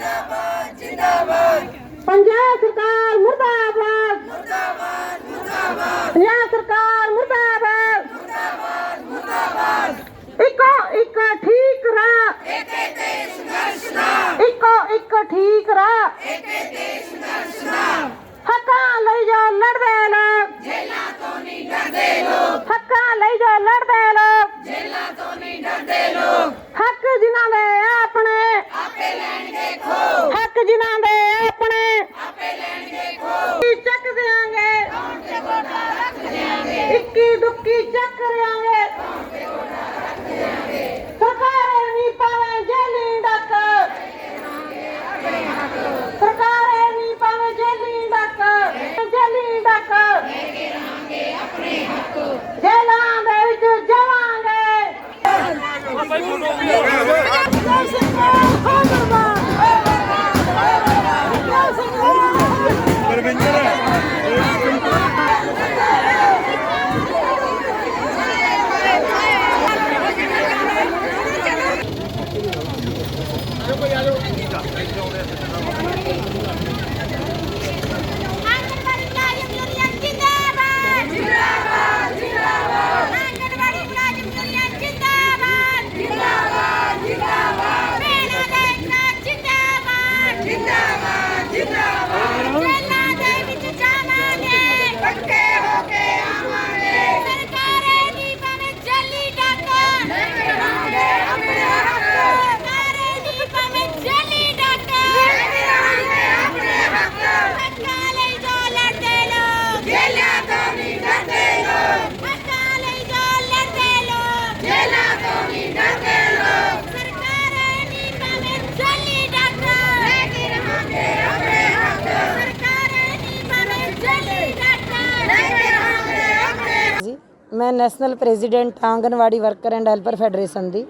ਜਿੰਦਾਬਾਦ ਜਿੰਦਾਬਾਦ। ਪੰਜਾਬ ਸਰਕਾਰ ਮੁਰਦਾਬਾਦ। ਮੁਰਦਾਬਾਦ ਮੁਰਦਾਬਾਦ। ਪੰਜਾਬ ਸਰਕਾਰ ਮੁਰਦਾਬਾਦ। ਮੁਰਦਾਬਾਦ ਮੁਰਦਾਬਾਦ। ਇੱਕੋ ਇੱਕ ਠੀਕ ਰਾਹ। ਏਕੇ ਤੇ ਸੰਘਰਸ਼ ਦਾ। ਇੱਕੋ ਇੱਕ ਠੀਕ ਰਾਹ। ਏਕੇ ਤੇ ਜੀ ਮੈਂ national president anganwadi worker and helper federation ਦੀ।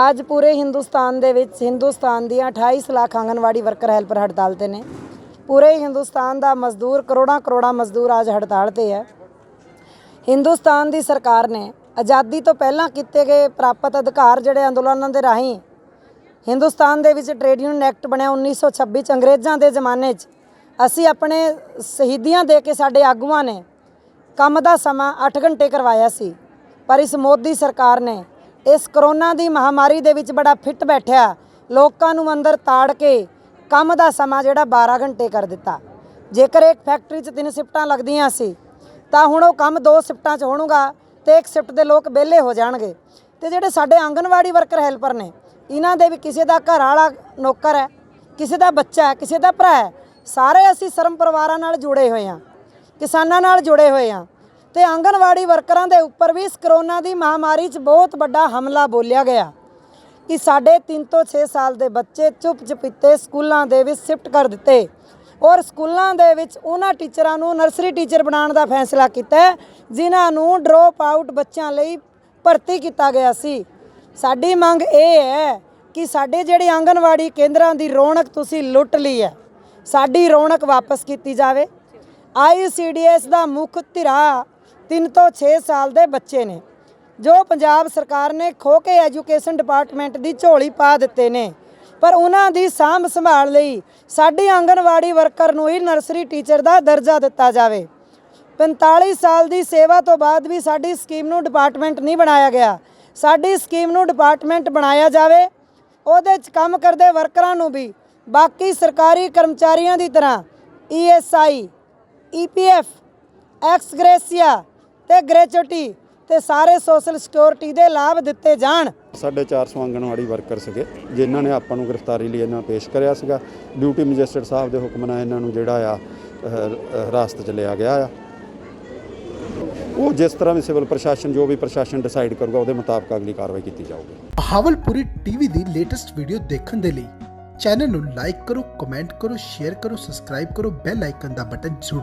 ਅੱਜ ਪੂਰੇ ਹਿੰਦੁਸਤਾਨ ਦੇ ਵਿੱਚ ਹਿੰਦੁਸਤਾਨ ਦੀਆਂ 28 ਲੱਖ ਆਂਗਨਵਾੜੀ ਵਰਕਰ ਹੈਲਪਰ ਹੜਤਾਲ ਤੇ ਨੇ। ਪੂਰੇ ਹਿੰਦੁਸਤਾਨ ਦਾ ਮਜ਼ਦੂਰ ਕਰੋੜਾਂ ਕਰੋੜਾਂ ਮਜ਼ਦੂਰ ਅੱਜ ਹੜਤਾਲ ਤੇ ਹੈ। ਹਿੰਦੁਸਤਾਨ ਦੀ ਸਰਕਾਰ ਨੇ ਆਜ਼ਾਦੀ ਤੋਂ ਪਹਿਲਾਂ ਕੀਤੇ ਗਏ ਪ੍ਰਾਪਤ ਅਧਿਕਾਰ ਜਿਹੜੇ ਅੰਦੋਲਨਾਂ ਦੇ ਰਾਹੀਂ ਹਿੰਦੁਸਤਾਨ ਦੇ ਵਿੱਚ ਟ੍ਰੇਡ ਯੂਨੀਅਨ ਐਕਟ ਬਣਿਆ 1926 ਚ ਅੰਗਰੇਜ਼ਾਂ ਦੇ ਜ਼ਮਾਨੇ 'ਚ ਅਸੀਂ ਆਪਣੇ ਸ਼ਹੀਦੀਆਂ ਦੇ ਕੇ ਸਾਡੇ ਆਗੂਆਂ ਨੇ ਕੰਮ ਦਾ ਸਮਾਂ 8 ਘੰਟੇ ਕਰਵਾਇਆ ਸੀ, ਪਰ ਇਸ ਮੋਦੀ ਸਰਕਾਰ ਨੇ ਇਸ ਕਰੋਨਾ ਦੀ ਮਹਾਮਾਰੀ ਦੇ ਵਿੱਚ ਬੜਾ ਫਿੱਟ ਬੈਠਿਆ, ਲੋਕਾਂ ਨੂੰ ਅੰਦਰ ਤਾੜ ਕੇ ਕੰਮ ਦਾ ਸਮਾਂ ਜਿਹੜਾ 12 ਘੰਟੇ ਕਰ ਦਿੱਤਾ। ਜੇਕਰ ਇੱਕ ਫੈਕਟਰੀ 'ਚ ਤਿੰਨ ਸ਼ਿਫਟਾਂ ਲੱਗਦੀਆਂ ਸੀ, ਤਾਂ ਹੁਣ ਉਹ ਕੰਮ ਦੋ ਸ਼ਿਫਟਾਂ 'ਚ ਹੋਣਗਾ ਤੇ ਇੱਕ ਸ਼ਿਫਟ ਦੇ ਲੋਕ ਵਿਹਲੇ ਹੋ ਜਾਣਗੇ। ਤੇ ਜਿਹੜੇ ਸਾਡੇ ਆਂਗਨਵਾੜੀ ਵਰਕਰ ਹੈਲਪਰ ਨੇ, ਇਹਨਾਂ ਦੇ ਵੀ ਕਿਸੇ ਦਾ ਘਰ ਵਾਲਾ ਨੌਕਰ ਹੈ, ਕਿਸੇ ਦਾ ਬੱਚਾ ਹੈ, ਕਿਸੇ ਦਾ ਭਰਾ ਹੈ, ਸਾਰੇ ਅਸੀਂ ਸ਼ਰਮ ਪਰਿਵਾਰਾਂ ਨਾਲ ਜੁੜੇ ਹੋਏ ਹਾਂ। ਕਿਸਾਨਾਂ ਨਾਲ ਜੁੜੇ ਹੋਏ ਹਾਂ ਤੇ ਆਂਗਨਵਾੜੀ ਵਰਕਰਾਂ ਦੇ ਉੱਪਰ ਵੀ ਇਸ ਕਰੋਨਾ ਦੀ ਮਹਾਮਾਰੀ 'ਚ ਬਹੁਤ ਵੱਡਾ ਹਮਲਾ ਬੋਲਿਆ ਗਿਆ। ਕਿ ਸਾਡੇ 3 ਤੋਂ 6 ਸਾਲ ਦੇ ਬੱਚੇ ਚੁੱਪ ਚਪੀਤੇ ਸਕੂਲਾਂ ਦੇ ਵਿੱਚ ਸ਼ਿਫਟ ਕਰ ਦਿੱਤੇ। ਔਰ ਸਕੂਲਾਂ ਦੇ ਵਿੱਚ ਉਹਨਾਂ ਟੀਚਰਾਂ ਨੂੰ ਨਰਸਰੀ ਟੀਚਰ ਬਣਾਉਣ ਦਾ ਫੈਸਲਾ ਕੀਤਾ ਜਿਨ੍ਹਾਂ ਨੂੰ ਡ੍ਰੌਪ ਆਊਟ ਬੱਚਿਆਂ ਲਈ ਭਰਤੀ ਕੀਤਾ ਗਿਆ ਸੀ। ਸਾਡੀ ਮੰਗ ਇਹ ਹੈ ਕਿ ਸਾਡੇ ਜਿਹੜੇ ਆਂਗਨਵਾੜੀ ਕੇਂਦਰਾਂ ਦੀ ਰੌਣਕ ਤੁਸੀਂ ਲੁੱਟ ਲਈ ਹੈ, ਸਾਡੀ ਰੌਣਕ ਵਾਪਸ ਕੀਤੀ ਜਾਵੇ। ਆਈਸੀਡੀਐਸ ਦਾ ਮੁੱਖ ਧਿਰਾ 3 ਤੋਂ 6 ਸਾਲ ਦੇ ਬੱਚੇ ਨੇ, ਜੋ ਪੰਜਾਬ ਸਰਕਾਰ ਨੇ ਖੋ ਕੇ ਐਜੂਕੇਸ਼ਨ ਡਿਪਾਰਟਮੈਂਟ ਦੀ ਝੋਲੀ ਪਾ ਦਿੱਤੇ ਨੇ। ਪਰ ਉਹਨਾਂ ਦੀ ਸਾਂਭ ਸੰਭਾਲ ਲਈ ਸਾਡੀ ਆਂਗਣਵਾੜੀ ਵਰਕਰ ਨੂੰ ਹੀ ਨਰਸਰੀ ਟੀਚਰ ਦਾ ਦਰਜਾ ਦਿੱਤਾ ਜਾਵੇ। 45 ਸਾਲ ਦੀ ਸੇਵਾ ਤੋਂ ਬਾਅਦ ਵੀ ਸਾਡੀ ਸਕੀਮ ਨੂੰ ਡਿਪਾਰਟਮੈਂਟ ਨਹੀਂ ਬਣਾਇਆ ਗਿਆ। ਸਾਡੀ ਸਕੀਮ ਨੂੰ ਡਿਪਾਰਟਮੈਂਟ ਬਣਾਇਆ ਜਾਵੇ, ਉਹਦੇ 'ਚ ਕੰਮ ਕਰਦੇ ਵਰਕਰਾਂ ਨੂੰ ਵੀ ਬਾਕੀ ਸਰਕਾਰੀ ਕਰਮਚਾਰੀਆਂ ਦੀ ਤਰ੍ਹਾਂ E ESI EPF ex gratia ਤੇ ਗ੍ਰੈਚੁਟੀ ਤੇ ਸਾਰੇ ਸੋਸ਼ਲ ਸਿਕਿਉਰਿਟੀ ਦੇ ਲਾਭ ਦਿੱਤੇ ਜਾਣ। ਸਾਢੇ ਚਾਰ ਸੌ ਆਂਗਣਵਾੜੀ ਵਰਕਰ ਸੀਗੇ ਜਿਨ੍ਹਾਂ ਨੇ ਆਪਾਂ ਨੂੰ ਗ੍ਰਿਫਤਾਰੀ ਲਈ ਇਹਨਾਂ ਪੇਸ਼ ਕਰਿਆ ਸੀਗਾ। ਡਿਊਟੀ ਮੈਜਿਸਟਰੇਟ ਸਾਹਿਬ ਦੇ ਹੁਕਮ ਨਾਲ ਇਹਨਾਂ ਨੂੰ ਜਿਹੜਾ ਆ ਅਹ, ਹਿਰਾਸਤ 'ਚ ਲਿਆ ਗਿਆ ਆ। ਉਹ ਜਿਸ ਤਰ੍ਹਾਂ ਵੀ ਸਿਵਲ ਪ੍ਰਸ਼ਾਸਨ ਜੋ ਵੀ ਪ੍ਰਸ਼ਾਸਨ ਡਿਸਾਈਡ ਕਰੂਗਾ ਉਹਦੇ ਮੁਤਾਬਕ ਅਗਲੀ ਕਾਰਵਾਈ ਕੀਤੀ ਜਾਊਗੀ। ਬਹਾਵਲਪੁਰੀ ਟੀਵੀ ਦੀ ਲੇਟੈਸਟ ਵੀਡੀਓ ਦੇਖਣ ਦੇ ਲਈ ਚੈਨਲ ਨੂੰ ਲਾਈਕ ਕਰੋ ਕਮੈਂਟ ਕਰੋ ਸ਼ੇਅਰ ਕਰੋ ਸਬਸਕ੍ਰਾਈਬ ਕਰੋ ਬੈਲ ਆਈਕਨ ਦਾ ਬਟਨ ਜ਼ਰੂਰ